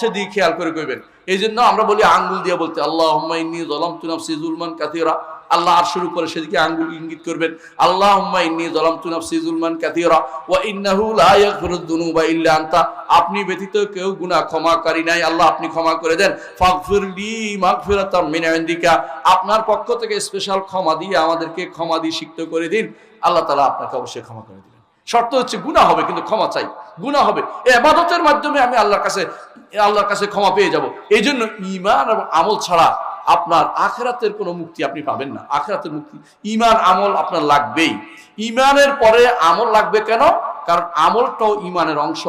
অর্থে দিয়ে খেয়াল করে কইবেন। এই জন্য আমরা বলি আঙ্গুল দিয়ে বলতে আল্লাহ জলাম তুনাফ সিজুলমান কাতিরা আল্লাহ আর শুরু করে সেদিকে আঙ্গুল ইঙ্গিত করবেন আল্লাহ ইন্নি জলাম তুনাফ সিজুলমান কাতিরা ওয়া ইন্নাহু লা ইয়াগফিরুদ ইল্লা আপনি ব্যতীত কেউ গুনাহ ক্ষমাকারী নাই। আল্লাহ আপনি ক্ষমা করে দেন। ফাগফিরলি মাগফিরাতাম আপনার পক্ষ থেকে স্পেশাল ক্ষমা দিয়ে আমাদেরকে ক্ষমা দিয়ে সিক্ত করে দিন। আল্লাহ তাআলা আপনাকে অবশ্যই ক্ষমা করে দিবেন। শর্ত হচ্ছে গুনাহ হবে, কিন্তু ক্ষমা চাই। গুনাহ হবে। এই আবাদতের মাধ্যমে আমি আল্লাহর কাছে আল্লাহর কাছে ক্ষমা পেয়ে যাব। এই জন্য ইমান এবং আমল ছাড়া আপনার আখেরাতের কোনো মুক্তি আপনি পাবেন না। আখেরাতের মুক্তি। ইমান আমল আপনার লাগবেই। ইমানের পরে আমল লাগবে কেন? কারণ আমলটাও ইমানের অংশ।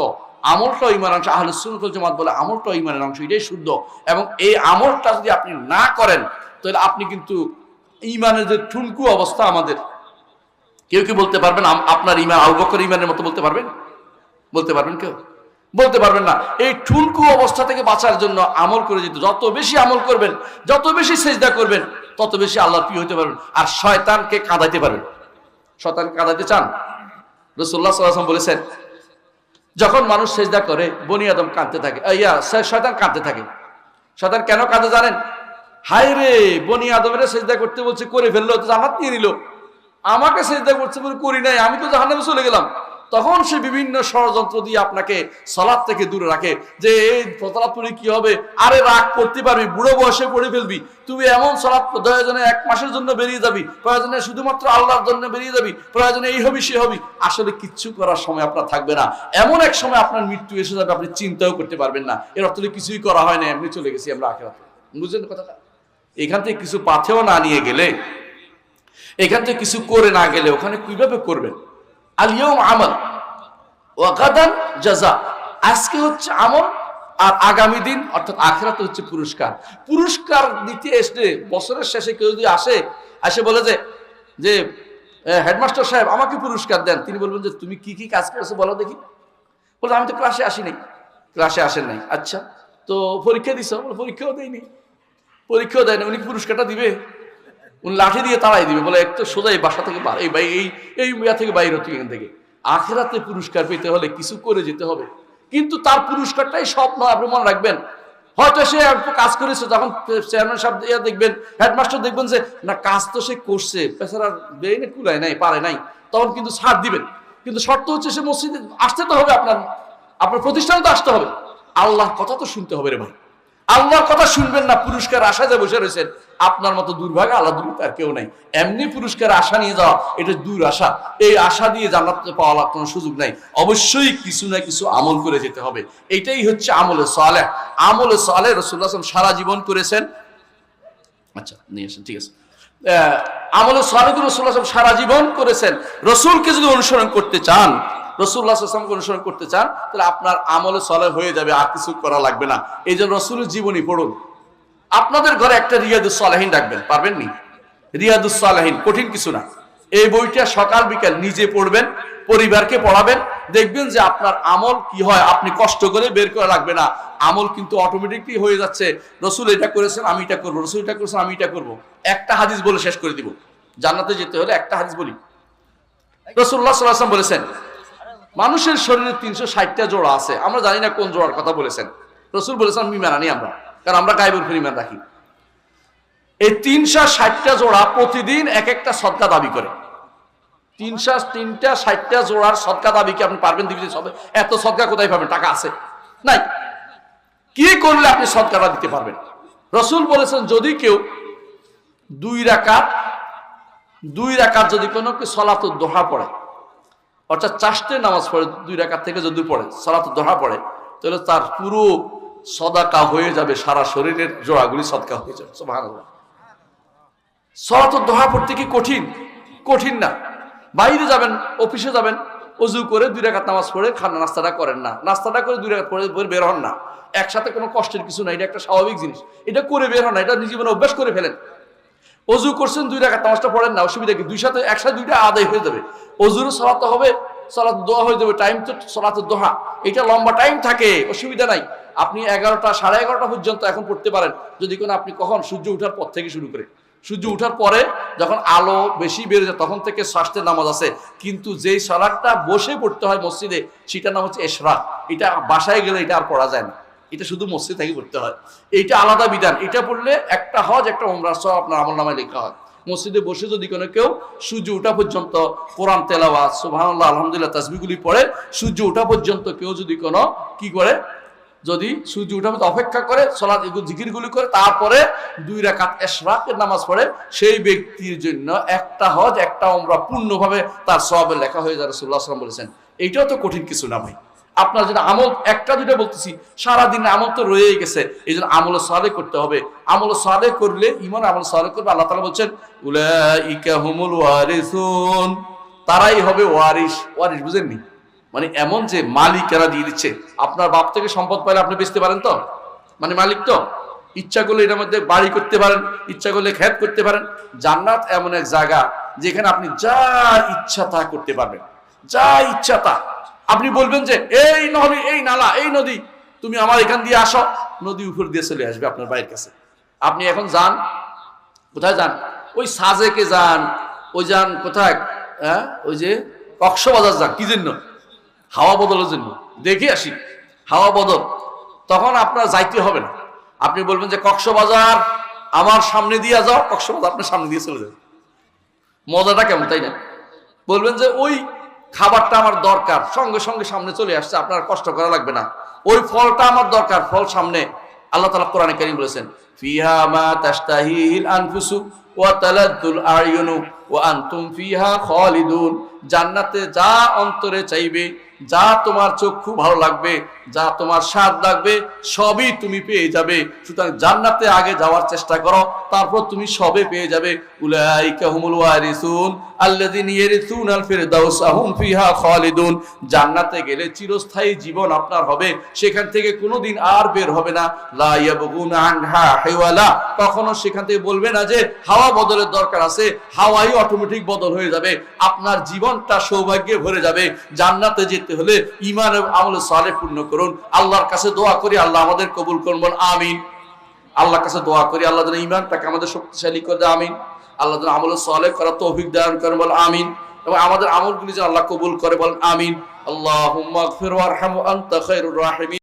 আমলটাও ইমানের অংশ। আহলে সুন্নাতুল জমাত বলে আমলটাও ইমানের অংশ। এটাই শুদ্ধ। এবং এই আমলটা যদি আপনি না করেন, তাহলে আপনি কিন্তু ইমানের যে ঠুনকু অবস্থা আমাদের কেউ কি বলতে পারবেন? আপনার ইমান আবু বকর ইমানের মতো বলতে পারবেন? বলতে পারবেন কেউ? বলতে পারবেন না। এই ঠুনকু অবস্থা থেকে বাঁচার জন্য আমল করে যেতে যত বেশি আমল করবেন, যত বেশি সেজদা করবেন, তত বেশি আল্লাহর প্রিয় হতে পারবেন। আর শয়তানকে কাঁদাইতে পারবেন। শয়তান কাঁদাইতে চান? রসুল্লাহ সাল্লাম বলেছেন, যখন মানুষ সেজদা করে, বনি আদম কাঁদতে থাকে। ইয়া শয়তান কাঁদতে থাকে। শয়তান কেন কাঁদে জানেন? হায় রে বনি আদমের সেজদা করতে বলছে, করে ফেলল তো জান্নাত নিয়ে নিল আমাকে সেজদা করছে, বলে, করি নাই, আমি তো জাহান্নামে চলে গেলাম। তখন সে বিভিন্ন ষড়যন্ত্র দিয়ে আপনাকে সলাদ থেকে দূরে রাখে, যে, এই ফতলাত পড়ে কি হবে? আরে রাগ করতে পারবি, বুড়ো বয়সে পড়ে ফেলবি। তুমি এমন সলাদ প্রয়োজনে এক মাসের জন্য বেরিয়ে যাবি, প্রয়োজনে শুধুমাত্র আল্লাহর জন্য বেরিয়ে যাবি, প্রয়োজনে এই হবি, সে হবি। আসলে কিচ্ছু করার সময় আপনার থাকবে না। এমন এক সময় আপনার মৃত্যু এসে যাবে, আপনি চিন্তাও করতে পারবেন না। এর অর্থ কিছুই করা হয় না, এমনি চলে গেছি আমরা আখেরাতে। বুঝলেন কথাটা? এখান থেকে কিছু পাথেও না নিয়ে গেলে এখান থেকে কিছু করে না গেলে ওখানে কীভাবে করবেন? আলিয়ম আমল ওয়াকাদান জাজা। আজকে হচ্ছে আমল আর আগামী দিন, অর্থাৎ আখেরাতে হচ্ছে পুরস্কার। পুরস্কার দিতে এসে বছরের শেষে কেউ যদি আসে আসে বলে যে যে হেডমাস্টার সাহেব আমাকে পুরস্কার দেন। তিনি বলবেন যে, তুমি কি কি কাজ করেছ বলো দেখি। বলে আমি তো ক্লাসে আসি নাই। ক্লাসে আসেন নাই। আচ্ছা তো পরীক্ষা দিছ। পরীক্ষাও দেয়নি পরীক্ষাও দেয় না উনি পুরস্কারটা দিবে? উনি লাঠি দিয়ে তাড়াই দিবে, বলে এক তো সোজা এই বাসা থেকে এই এই এই ইয়া থেকে বাইরে হচ্ছে এখান থেকে। আখেরাতে পুরস্কার পেতে হলে কিছু করে যেতে হবে। কিন্তু তার পুরস্কারটাই সব নয় আপনি মনে রাখবেন। হয়তো সে কাজ করেছে, তখন চেয়ারম্যান সাহেব দেখবেন, হেডমাস্টার দেখবেন যে, না, কাজ তো সে করছে কুলায় নাই, পারে নাই। তখন কিন্তু ছাড় দিবেন। কিন্তু শর্ত হচ্ছে সে মসজিদে আসতে তো হবে আপনার আপনার প্রতিষ্ঠানে তো আসতে হবে। আল্লাহর কথা তো শুনতে হবে রে ভাই। আল্লাহর কথা শুনবেন না পুরস্কার আশা যে বসে রয়েছেন। আপনার মতো দুর্ভাগ্য আল্লাহ দুর্ভাগ্য আর কেউ নাই। এমনি পুরস্কার আশা নিয়ে যাওয়া, এটা দূর আশা। এই আশা দিয়ে জান্নাত পাওয়ার কোনো সুযোগ নাই। অবশ্যই কিছু না কিছু আমল করে যেতে হবে। এটাই হচ্ছে আমলে সালেহ। আমলে সালেহ রসুল্লাহ সারা জীবন করেছেন। আচ্ছা নিয়ে আসেন, ঠিক আছে। আমলে সালেহ রসুল্লাহ সারা জীবন করেছেন। রসুলকে যদি অনুসরণ করতে চান রসুল্লাহ আসলামকে অনুসরণ করতে চান, তাহলে আপনার আমলে সলে হয়ে যাবে, আর কিছু করা লাগবে না। এই জন্য রসুলের জীবনী পড়ুন, আপনাদের ঘরে একটা রিয়াদুস সালাহিন রাখবেন পারবেন নি? রিয়াদুস সালাহিন কঠিন কিছু না। এই বইটা সকাল বিকাল নিজে পড়বেন, পরিবারকে পড়াবেন, দেখবেন যে আপনার আমল কি হয়, আপনি কষ্ট করে বের করা লাগবে না। আমল কিন্তু অটোমেটিকলি হয়ে যাচ্ছে, রসুল এটা করেছেন, আমি এটা করব, রসুল এটা করেছেন, আমি এটা করব। একটা হাদিস বলে শেষ করে দিব। জান্নাতে যেতে হলে একটা হাদিস বলি। রসুল্লাহ সাল্লাম বলেছেন মানুষের শরীরে তিনশো ষাটটা জোড়া আছে। আমরা জানি না কোন জোড়ার কথা বলেছেন। রসুল বলেছেন মিমান আনি আমরা। কারণ আমরা গাইবের উপর ইমান রাখি। এই তিনশো ষাটটা জোড়া প্রতিদিন এক একটা সদকা দাবি করে। তিনশো তিনটা ষাটটা জোড়ার সদকা দাবি কি আপনি পারবেন দিবি? সবে এত সদকা কোথায় পাবেন? টাকা আছে। নাই। কি করলে আপনি সদকাটা দিতে পারবেন? রসুল বলেছেন, যদি কেউ দুই রাকাত দুই রাকাত যদি কোনো সলাত দোহা পড়ে অর্থাৎ চারটে নামাজ পড়ে, দুই রাকাত থেকে যদি পড়ে, সালাত দোহা পড়ে, তাহলে তার পুরো সদাকা হয়ে যাবে, সারা শরীরের জোড়াগুলি সদকা হয়ে যাবে, সুবহানাল্লাহ। সলাত দোহা পড়তে কি কঠিন? কঠিন না। বাইরে যাবেন, অফিসে যাবেন, অজু করে দুই রাকাত নামাজ পড়ে খানা, নাস্তাটা করেন না। নাস্তাটা করে দুই পড়ে পড়ে বের হন না। একসাথে কোনো কষ্টের কিছু না এটা একটা স্বাভাবিক জিনিস। এটা করে বের হন না, এটা জীবনে অভ্যাস করে ফেলেন। অজু করছেন দুই রাখাত নামাজটা পড়েন না, অসুবিধা কি? দুই সাথে, একসাথে দুইটা আদায় হয়ে যাবে। অজুরও সলাতে হবে, সলাত দোয়া হয়ে যাবে টাইম তো সলাতের দোহা। এটা লম্বা টাইম থাকে, অসুবিধা নাই। আপনি এগারোটা, সাড়ে এগারোটা পর্যন্ত এখন পড়তে পারেন। যদি কোনো, আপনি কখন? সূর্য ওঠার পর থেকে শুরু করে। সূর্য ওঠার পরে যখন আলো বেশি বেড়ে যায়, তখন থেকে স্বাস্থ্যের নামাজ আছে। কিন্তু যেই সলাটটা বসে পড়তে হয় মসজিদে, সেটার নাম হচ্ছে এশরা এটা বাসায় গেলে এটা আর পড়া যায় না। এটা শুধু মসজিদ থেকে পড়তে হয়। এইটা আলাদা বিধান। এটা পড়লে একটা হজ, একটা ওমরা সব আপনার আমল নামায় লেখা হয়। মসজিদে বসে যদি কোনো কেউ সূর্য ওঠা পর্যন্ত কোরআন, তেলাওয়াত, সুবহানাল্লাহ, আলহামদুলিল্লাহ তাসবিগুলি পড়ে, সূর্য ওঠা পর্যন্ত কেউ যদি কোনো কি করে? যদি সূর্য পর্যন্ত অপেক্ষা করে, সলাৎ জিকিরগুলি করে, তারপরে দুই রাকাত এশরাকের নামাজ পড়ে, সেই ব্যক্তির জন্য একটা হজ, একটা ওমরা পূর্ণভাবে তার সবে লেখা হয়ে রাসূলুল্লাহ সাল্লাল্লাহু আলাইহি বলেছেন। এইটাও তো কঠিন কিছু না ভাই। আপনার যেটা আমল একটা দুটো বলতেছি। সারাদিন আমল তো রয়েই গেছে। এই জন্য আমল সালে করতে হবে। আমল সালে করলে ইমান আমল সালে করবে, আল্লাহ তালা বলছেন, উলাইকা হুমুল ওয়ারিসুন। তারাই হবে ওয়ারিস ওয়ারিস বুঝেননি? মানে এমন যে মালিকেরা দিয়ে দিচ্ছে। আপনার বাপ থেকে সম্পদ পাইলে আপনি বেচতে পারেন তো? মানে মালিক তো? ইচ্ছা করলে এটার মধ্যে বাড়ি করতে পারেন, ইচ্ছা করলে খ্যাত করতে পারেন। জান্নাত এমন এক জায়গা যেখানে আপনি যা ইচ্ছা তা করতে পারবেন। যা ইচ্ছা তা। আপনি বলবেন যে, এই নদী, এই নালা, এই নদী, তুমি আমার এখান দিয়ে আসো, নদী উপর দিয়ে চলে আসবে আপনার বাড়ির কাছে। আপনি এখন যান, কোথায় যান? ওই সাজেকে যান, ওই যান কোথায়? হ্যাঁ ওই যে কক্সবাজার যান, কি জন্য? হাওয়া বদলের জন্য। দেখে আসি, হাওয়া বদল। তখন আপনার যাইতে হবে না। আপনি বলবেন যে, কক্সবাজার আমার সামনে দিয়ে যাও, কক্সবাজার আপনার সামনে দিয়ে চলে যাবে। মজাটা কেমন, তাই না? বলবেন যে, ওই খাবারটা আমার দরকার। সঙ্গে সঙ্গে সামনে চলে আসছে, আপনার কষ্ট করা লাগবে না। ওই ফলটা আমার দরকার, ফল সামনে। আল্লাহ তালা কোরআনে কারিম বলেছেন জান্নাতে যা অন্তরে চাইবে, যা তোমার চক্ষু ভালো লাগবে, যা তোমার স্বাদ লাগবে, সবই তুমি পেয়ে যাবে। সুতরাং জান্নাতে আগে যাওয়ার চেষ্টা করো, তারপর তুমি সবে পেয়ে যাবে। জান্নাতে গেলে চিরস্থায়ী জীবন আপনার হবে, সেখান থেকে কোনোদিন আর বের হবে না। হিওয়ালা কখনো সেখান থেকে বলবে না যে, হাওয়া বদলের দরকার আছে, হাওয়াই অটোমেটিক বদল হয়ে যাবে, আপনার জীবনটা সৌভাগ্যে ভরে যাবে। জান্নাতে যেতে হলে ইমান আমল সালে পূর্ণ করুন। আল্লাহর কাছে দোয়া করি, আল্লাহ আমাদের কবুল করুন, বল আমিন। আল্লাহর কাছে দোয়া করি, আল্লাহ যেন ইমানটাকে আমাদের শক্তিশালী করে দেয়, আমিন। আল্লাহ যেন আমল সালে করার তৌফিক দান করেন, বল আমিন। এবং আমাদের আমলগুলি যেন আল্লাহ কবুল করে, বল আমিন। আল্লাহুম্মা